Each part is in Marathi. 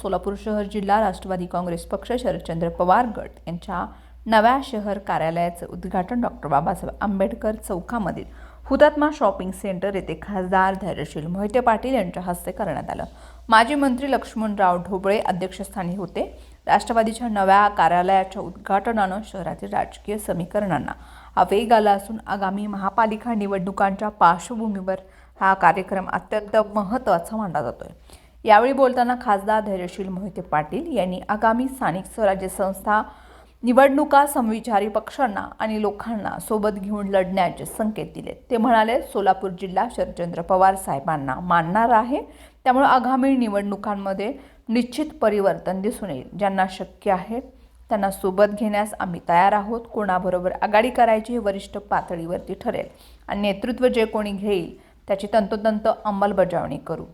सोलापूर शहर जिल्हा राष्ट्रवादी काँग्रेस पक्ष शरदचंद्र पवार गट यांच्या नव्या शहर कार्यालयाचं उद्घाटन डॉक्टर बाबासाहेब आंबेडकर चौकामधील हुतात्मा शॉपिंग सेंटर येथे खासदार धैर्यशील मोहिते पाटील यांच्या हस्ते करण्यात आलं. माजी मंत्री लक्ष्मणराव ढोबळे अध्यक्षस्थानी होते. राष्ट्रवादीच्या नव्या कार्यालयाच्या उद्घाटनानं शहरातील राजकीय समीकरणांना हा वेग आला असून आगामी महापालिका निवडणुकांच्या पार्श्वभूमीवर हा कार्यक्रम अत्यंत महत्त्वाचा मानला जातोय. यावेळी बोलताना खासदार धैर्यशील मोहिते पाटील यांनी आगामी स्थानिक स्वराज्य संस्था निवडणुका समविचारी पक्षांना आणि लोकांना सोबत घेऊन लढण्याचे संकेत दिले. ते म्हणाले सोलापूर जिल्हा शरदचंद्र पवार साहेबांना मानणार आहे. त्यामुळे आगामी निवडणुकांमध्ये निश्चित परिवर्तन दिसून येईल. ज्यांना शक्य आहे त्यांना सोबत घेण्यास आम्ही तयार आहोत. कोणाबरोबर आघाडी करायची हे वरिष्ठ पातळीवरती ठरेल. आणि नेतृत्व जे कोणी घेईल त्याची तंतोतंत अंमलबजावणी करू.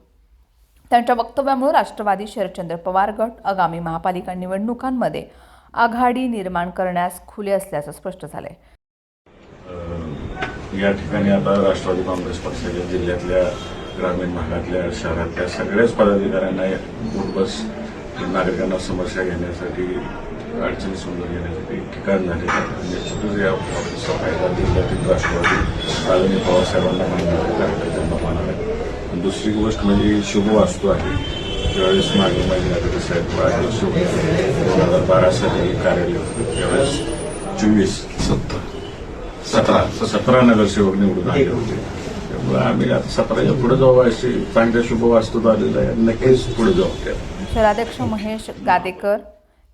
त्यांच्या वक्तव्यामुळे राष्ट्रवादी शरदचंद्र पवार गट आगामी महापालिका निवडणुकांमध्ये आघाडी निर्माण करण्यास खुले असल्याचं स्पष्ट झालंय. अ, या ठिकाणी आता राष्ट्रवादी काँग्रेस पक्षाच्या जिल्ह्यातल्या ग्रामीण भागातल्या शहरातल्या सगळ्याच पदाधिकाऱ्यांना बस नागरिकांना समस्या घेण्यासाठी अडचणी समजून घेण्यासाठी ठिकाण झाले. निश्चितच या ऑफिसचा फायदा जिल्ह्यातील राष्ट्रवादी आदरणीय पवारसाहेबांना मानणार आहे कार्यकर्त्यांना मानणार आहे आणि दुसरी गोष्ट म्हणजे शुभ वास्तू आहे. ज्यावेळेस मागे महिन्यात साहेब राजवर्ष होते दोन हजार बारा साली हे कार्यालय होतं. त्यावेळेस चोवीस सत्तर. सतरा सतरा नगरसेवक निवडून आले होते. त्यामुळे आम्ही आता सतराच्या पुढे जाऊ अशी चांगल्या शुभ वास्तू आलेलं आहे नक्कीच पुढे जाऊ शहराध्यक्ष महेश गादेकर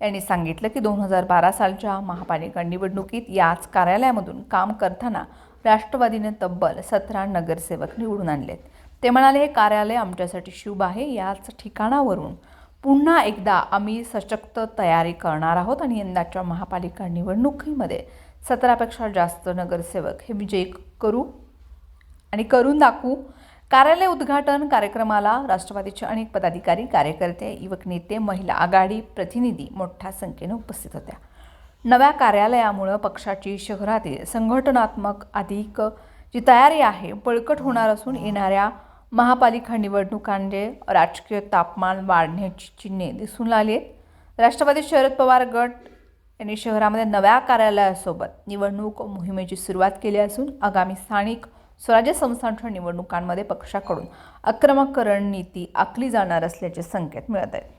यांनी सांगितलं की दोन हजार बारा सालच्या महापालिका निवडणुकीत याच कार्यालयामधून काम करताना राष्ट्रवादीने तब्बल सतरा नगरसेवक निवडून आणलेत. ते म्हणाले हे कार्यालय आमच्यासाठी शुभ आहे. याच ठिकाणावरून पुन्हा एकदा आम्ही सशक्त तयारी करणार आहोत आणि यंदाच्या महापालिका निवडणुकीमध्ये सतरापेक्षा जास्त नगरसेवक हे विजयी करू आणि करून दाखवू. कार्यालय उद्घाटन कार्यक्रमाला राष्ट्रवादीचे अनेक पदाधिकारी कार्यकर्ते युवक नेते महिला आघाडी प्रतिनिधी मोठ्या संख्येने उपस्थित होत्या. नव्या कार्यालयामुळं पक्षाची शहरातील संघटनात्मक अधिक जी तयारी आहे बळकट होणार असून येणाऱ्या महापालिका निवडणुकांचे राजकीय तापमान वाढण्याची चिन्हे दिसून आली आहेत राष्ट्रवादी शरद पवार गट यांनी शहरामध्ये नव्या कार्यालयासोबत निवडणूक मोहिमेची सुरुवात केली असून आगामी स्थानिक स्वराज्य संस्थांच्या निवडणुकांमध्ये पक्षाकडून आक्रमक रणनीती आखली जाणार असल्याचे संकेत मिळत आहेत.